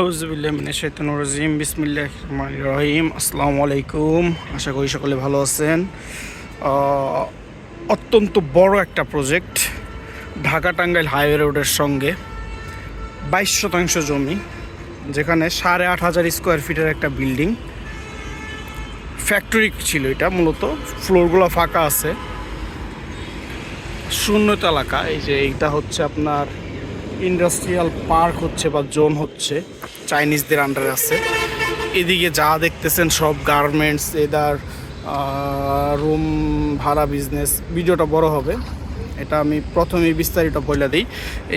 আউজবিল্লামিনাশাইতানুর বিসমিল্লাহ রহমান রহিম আসসালামু আলাইকুম আশা করি সকলে ভালো আছেন। অত্যন্ত বড় একটা প্রজেক্ট ঢাকা টাঙ্গাইল হাইওয়ে রোডের সঙ্গে বাইশ শতাংশ জমি, যেখানে সাড়ে আট হাজার স্কোয়ার ফিটের একটা বিল্ডিং ফ্যাক্টরি ছিল এটা, মূলত। ফ্লোরগুলো ফাঁকা আছে। শূন্যতা এলাকা, এই যে এইটা হচ্ছে আপনার ইন্ডাস্ট্রিয়াল পার্ক হচ্ছে বা জোন হচ্ছে, চাইনিজদের আন্ডারে আছে। এদিকে যা দেখতেছেন সব গার্মেন্টস এদার রুম ভাড়া বিজনেস ভিডিওটা বড় হবে। এটা আমি প্রথমেই বিস্তারিত বলে দিই।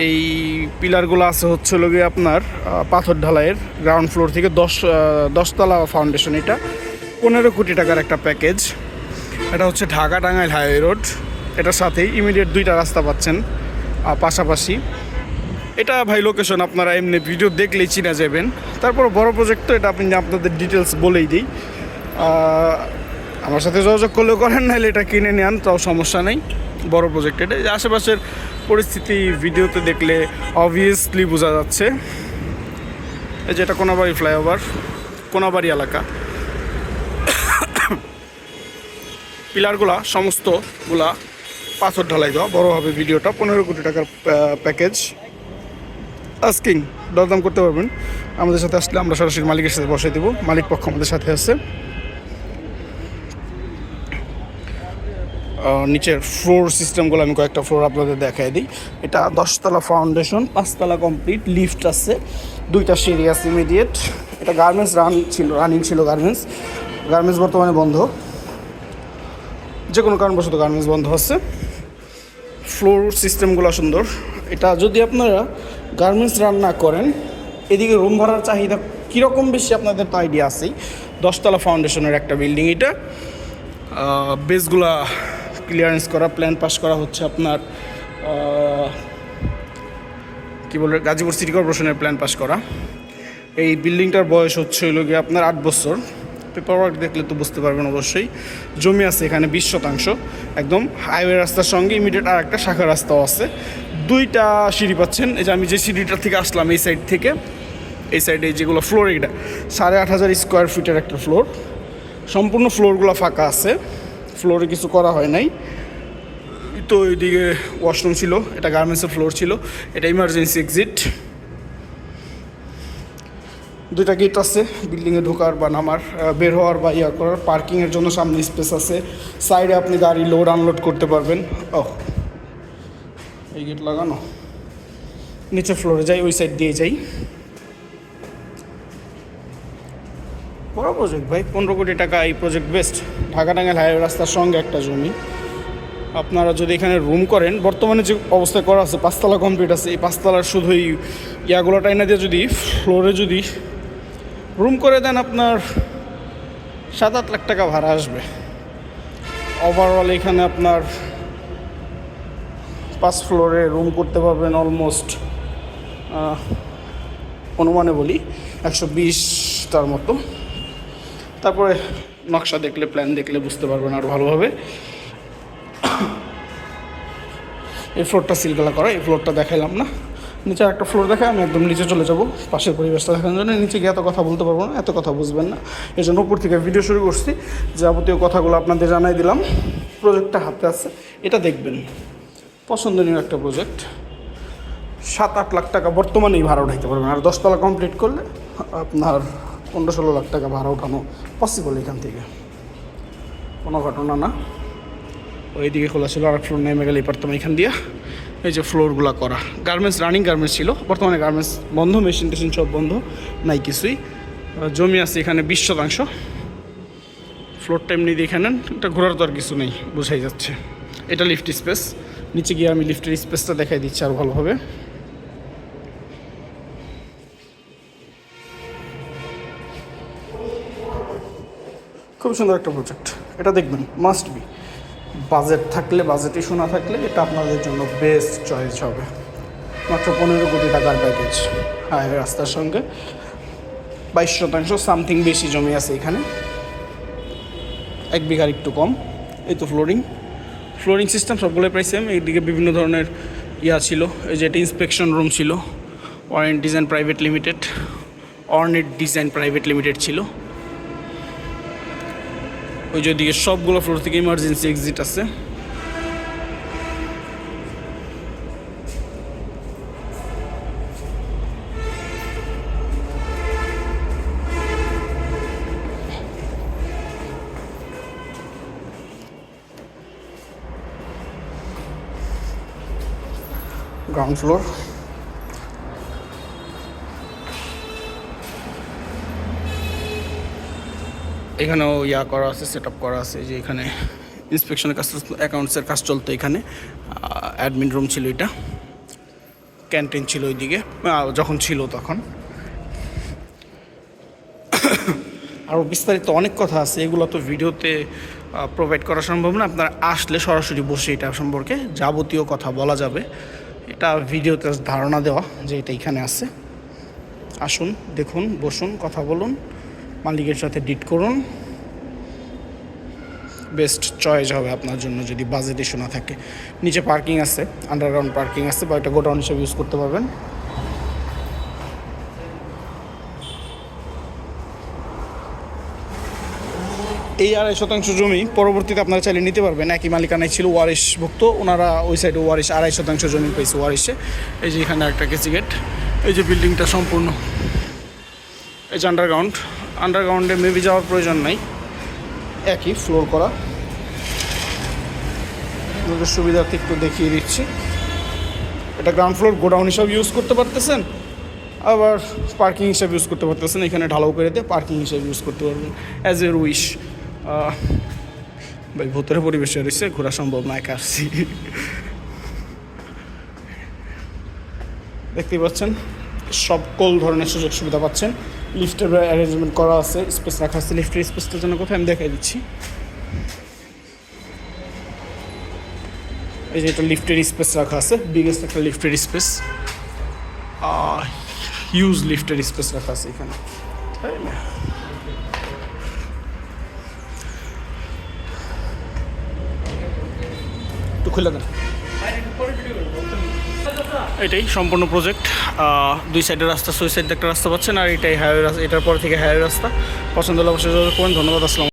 এই পিলারগুলো আছে হচ্ছে লগে আপনার পাথর ঢালাইয়ের গ্রাউন্ড ফ্লোর থেকে দশ দশতলা ফাউন্ডেশন এটা। পনেরো কোটি টাকার একটা প্যাকেজ এটা হচ্ছে ঢাকা টাঙ্গাইল হাইওয়ে রোড এটার সাথেই ইমিডিয়েট দুইটা রাস্তা পাচ্ছেন। পাশাপাশি এটা ভাই লোকেশন আপনারা এমনি ভিডিও দেখলেই চিনা যাবেন। তারপর বড় প্রজেক্ট তো, এটা আপনি আপনাদের ডিটেলস বলেই দিই। আমার সাথে যোগাযোগ করলেও করেন, নাহলে এটা কিনে নেন, তাও সমস্যা নেই। বড় প্রজেক্ট এটা। আশেপাশের পরিস্থিতি ভিডিওতে দেখলে অবভিয়াসলি বোঝা যাচ্ছে। এই যে এটা কোনাবাড়ি ফ্লাইওভার কোনাবাড়ি এলাকা। পিলারগুলা সমস্তগুলা পাথর ঢালাই দেওয়া, বড় হবে ভিডিওটা পনেরো কোটি টাকার প্যাকেজ আস্কিং দরদাম করতে পারবেন। আমাদের সাথে আসলে আমরা সরাসরি মালিকের সাথে বসাই দেবো। মালিক পক্ষ আমাদের সাথে আছে। নিচের ফ্লোর সিস্টেমগুলো আমি কয়েকটা ফ্লোর আপনাদের দেখাই দিই। এটা দশতলা ফাউন্ডেশন পাঁচতলা কমপ্লিট লিফট আছে। দুইটা সিঁড়ি আছে ইমিডিয়েট এটা গার্মেন্টস রান ছিল রানিং ছিল গার্মেন্টস গার্মেন্টস বর্তমানে বন্ধ। যে কোনো কারণবশত গার্মেন্টস বন্ধ আছে। ফ্লোর সিস্টেমগুলো সুন্দর। এটা যদি আপনারা গার্মেন্টস রান্না করেন, এদিকে রুম ভাড়ার চাহিদা কীরকম বেশি আপনাদের তো আইডিয়া আছেই। দশতলা ফাউন্ডেশনের একটা বিল্ডিং এটা। বেসগুলা ক্লিয়ারেন্স করা প্ল্যান পাস করা হচ্ছে আপনার কী বলে, গাজীপুর সিটি কর্পোরেশনের প্ল্যান পাস করা। এই বিল্ডিংটার বয়স হচ্ছে হলো গিয়ে আপনার আট বছর। পেপার ওয়ার্ক দেখলে তো বুঝতে পারবেন অবশ্যই। জমি আছে এখানে বিশ শতাংশ। একদম হাইওয়ে রাস্তার সঙ্গে ইমিডিয়েট আর একটা শাখা রাস্তাও আছে। দুইটা সিঁড়ি পাচ্ছেন। এই যে আমি যে সিঁড়িটা থেকে আসলাম এই সাইড থেকে, এই সাইডে যেগুলো ফ্লোর এটা সাড়ে আট হাজার স্কোয়ার ফিটের একটা ফ্লোর সম্পূর্ণ ফ্লোরগুলো ফাঁকা আছে। ফ্লোরে কিছু করা হয় নাই। তো এইদিকে ওয়াশরুম ছিল, এটা গার্মেন্টসের ফ্লোর ছিল, এটা ইমার্জেন্সি এক্সিট দুইটা গেট আছে বিল্ডিংয়ে ঢোকার বা নামার বের হওয়ার বা ইয়া করার পার্কিংয়ের জন্য সামনে স্পেস আছে। সাইডে আপনি গাড়ি লোড আনলোড করতে পারবেন। ও, এই গেট লাগানো। নিচে ফ্লোরে যাই, ওই সাইড দিয়ে যাই। বড় প্রজেক্ট ভাই, পনেরো কোটি টাকা এই project best Dhaka Tangail highway রাস্তার সঙ্গে একটা জমি। আপনারা যদি এখানে রুম করেন, বর্তমানে যে অবস্থায় করা আছে, পাঁচতলা কমপ্লিট আছে, এই পাঁচতলার শুধু এই ইয়াগুলো টাইনা দিয়ে যদি ফ্লোরে যদি রুম করে দেন আপনার সাত আট লাখ টাকা ভাড়া আসবে। ওভারঅল এখানে আপনার পাঁচ ফ্লোরে রুম করতে পারবেন অলমোস্ট অনুমানে বলি একশো বিশটার মতো। তারপরে নকশা দেখলে প্ল্যান দেখলে বুঝতে পারবেন আর ভালোভাবে। এই ফ্লোরটা সিলগালা করা, এই ফ্লোরটা দেখাইলাম না। নিচে একটা ফ্লোর দেখে আমি একদম নিচে চলে যাব। পাশের পরিবেশটা দেখানোর জন্য নিচে গিয়ে এত কথা বলতে পারব না, এত কথা বুঝবেন না। এই জন্য উপর থেকে ভিডিও শুরু করছি। যাবতীয় কথাগুলো আপনাদের জানাই দিলাম। প্রজেক্টটা হাতে আছে, এটা দেখবেন। পছন্দনীয় একটা প্রজেক্ট সাত আট লাখ টাকা বর্তমানেই ভাড়া উঠাইতে পারবেন। আর দশতলা কমপ্লিট করলে আপনার পনেরো ষোলো লাখ টাকা ভাড়া উঠানো পসিবল এখান থেকে। কোনো ঘটনা না। ওইদিকে খোলা ছিল আর ফ্লোর নেমে গেলে পারতাম এখান দিয়ে। এই যে ফ্লোরগুলো করা। গার্মেন্টস রানিং গার্মেন্টস ছিল। বর্তমানে গার্মেন্টস বন্ধ মেশিন টেশিন সব বন্ধ, নাই কিছুই। জমি আছে এখানে বিশ শতাংশ। ফ্লোরটা এমনি দেখে নেন। এটা ঘোরার তো আর কিছু নেই, বোঝাই যাচ্ছে। এটা লিফট স্পেস নিচে গিয়ে আমি লিফটের স্পেসটা দেখাই দিচ্ছি আর ভালোভাবে। খুব সুন্দর একটা প্রজেক্ট এটা দেখবেন মাস্ট বি বাজেট থাকলে বাজেট ইস্যু না থাকলে এটা আপনাদের জন্য বেস্ট চয়েস হবে। মাত্র পনেরো কোটি টাকার প্যাকেজ হাইওয়ে রাস্তার সঙ্গে। বাইশ শতাংশ সামথিং বেশি জমি আছে এখানে। এক বিঘার একটু কম। এই তো ফ্লোরিং ফ্লোরিং সিস্টেম সবগুলোই প্রায় সেম এইদিকে বিভিন্ন ধরনের ইয়া ছিল। এই যে এটা ইন্সপেকশন রুম ছিল। Warranties Design Private Limited Ornate Design Private Limited ছিল। ওই যে ওইদিকে সবগুলো ফ্লোর থেকে ইমার্জেন্সি এক্সিট আছে। গ্রাউন্ড ফ্লোর এখানেও ইয়া করা আছে সেট আপ করা আছে যে এখানে ইন্সপেকশনের কাজ অ্যাকাউন্টসের কাজ চলতো এখানে। অ্যাডমিন রুম ছিল এটা ক্যান্টিন ছিল ওইদিকে যখন ছিল তখন। আরও বিস্তারিত অনেক কথা আছে, এগুলো তো ভিডিওতে প্রোভাইড করা সম্ভব না, আপনারা আসলে সরাসরি বসে এটা সম্পর্কে যাবতীয় কথা বলা যাবে। এটা ভিডিওতে ধারণা দেওয়া যে এটা এখানে আছে। আসুন, দেখুন, বসুন, কথা বলুন। মালিকের সাথে ডিট করুন। বেস্ট চয়েস হবে আপনার জন্য যদি বাজেট ইস্যু না থাকে। নিচে পার্কিং আছে আন্ডারগ্রাউন্ড পার্কিং আছে, বা এটা গোডাউন হিসেবে ইউজ করতে পারবেন। এই আড়াই শতাংশ জমি পরবর্তীতে আপনারা চাইলে নিতে পারবেন। একই মালিকানায় ছিল ওয়ারিশ ভুক্ত ওনারা ওই সাইডে ওয়ারিশ আড়াই শতাংশ জমি পেয়েছে ওয়ারিশে। এই যে এখানে একটা কেসি গেট এই যে বিল্ডিংটা সম্পূর্ণ। এই যে আন্ডারগ্রাউন্ড আন্ডারগ্রাউন্ডে মেবি যাওয়ার প্রয়োজন নাই। একই ফ্লোর করা। আপনাদের সুবিধার্থে একটু দেখিয়ে দিচ্ছি। এটা গ্রাউন্ড ফ্লোর গোডাউন হিসাবে ইউজ করতে পারতেছেন, আবার পার্কিং হিসাবে ইউজ করতে পারতেছেন। এখানে ঢালাও করে দিয়ে পার্কিং হিসাবে ইউজ করতে পারবেন অ্যাজ এর উইশ ভাই, ভূতের পরিবেশে রয়েছে, ঘোরা সম্ভব না, একা আসছি। দেখতেই পাচ্ছেন সকল ধরনের সুযোগ সুবিধা পাচ্ছেন। লিফটের অ্যারেঞ্জমেন্ট করা আছে স্পেস রাখা আছে লিফটের স্পেসটার জন্য কোথায় আমি দেখাই দিচ্ছি। এই যে এটা লিফটের স্পেস রাখা আছে বিগেস্ট একটা লিফটের স্পেস হিউজ লিফটের স্পেস রাখা আছে এখানে। তাই না? একটু খুলে দেন। এটাই সম্পূর্ণ প্রজেক্ট দুই সাইডের রাস্তা সুই সাইড একটা রাস্তা পাচ্ছেন, আর এটাই হাইওয়ে রাস্তা, এটার পর থেকে হাইওয়ে রাস্তা। পছন্দ হলে অবশ্যই করুন। ধন্যবাদ, আসসালাম